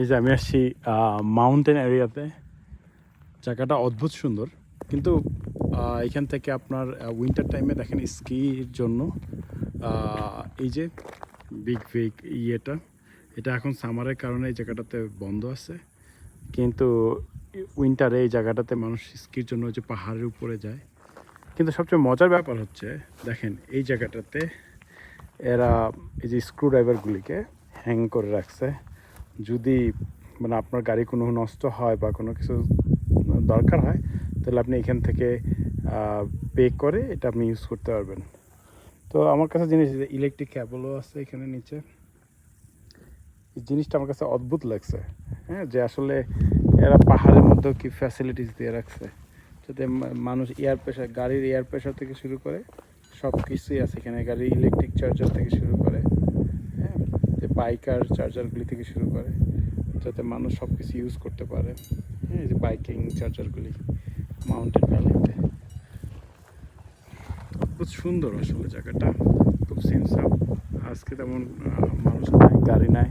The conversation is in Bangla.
এই যে আমি আসছি মাউন্টেন এরিয়াতে জায়গাটা অদ্ভুত সুন্দর। কিন্তু এখান থেকে আপনার উইন্টার টাইমে দেখেন স্কির জন্য এই যে বিগ বিগ ইয়েটা, এটা এখন সামারের কারণে এই জায়গাটাতে বন্ধ আছে। কিন্তু উইন্টারে এই জায়গাটাতে মানুষ স্কির জন্য যে পাহাড়ের উপরে যায়। কিন্তু সবচেয়ে মজার ব্যাপার হচ্ছে, দেখেন এই জায়গাটাতে এরা এই যে স্ক্রু ড্রাইভারগুলিকে হ্যাং করে রাখছে। যদি মানে আপনার গাড়ি কোনো নষ্ট হয় বা কোনো কিছু দরকার হয়, তাহলে আপনি এখান থেকে পে করে এটা আপনি ইউজ করতে পারবেন। তো আমার কাছে জিনিস ইলেকট্রিক ক্যাবলও আছে এখানে নিচে। জিনিসটা আমার কাছে অদ্ভুত লাগছে। হ্যাঁ যে আসলে এরা পাহাড়ের মধ্যেও কি ফ্যাসিলিটিস দিয়ে রাখছে। যাতে মানুষ এয়ার প্রেশার গাড়ির এয়ার প্রেশার থেকে শুরু করে সব কিছুই আছে এখানে। গাড়ির ইলেকট্রিক চার্জার থেকে শুরু করে। বাইকার চার্জারগুলি থেকে শুরু করে, যাতে মানুষ সব কিছু ইউজ করতে পারে। হ্যাঁ যে বাইকিং চার্জারগুলি মাউন্টেন ভ্যালিতে খুব সুন্দর আসলে জায়গাটা, খুব সিনসাপ আজকে তেমন মানুষ নাই, গাড়ি নাই।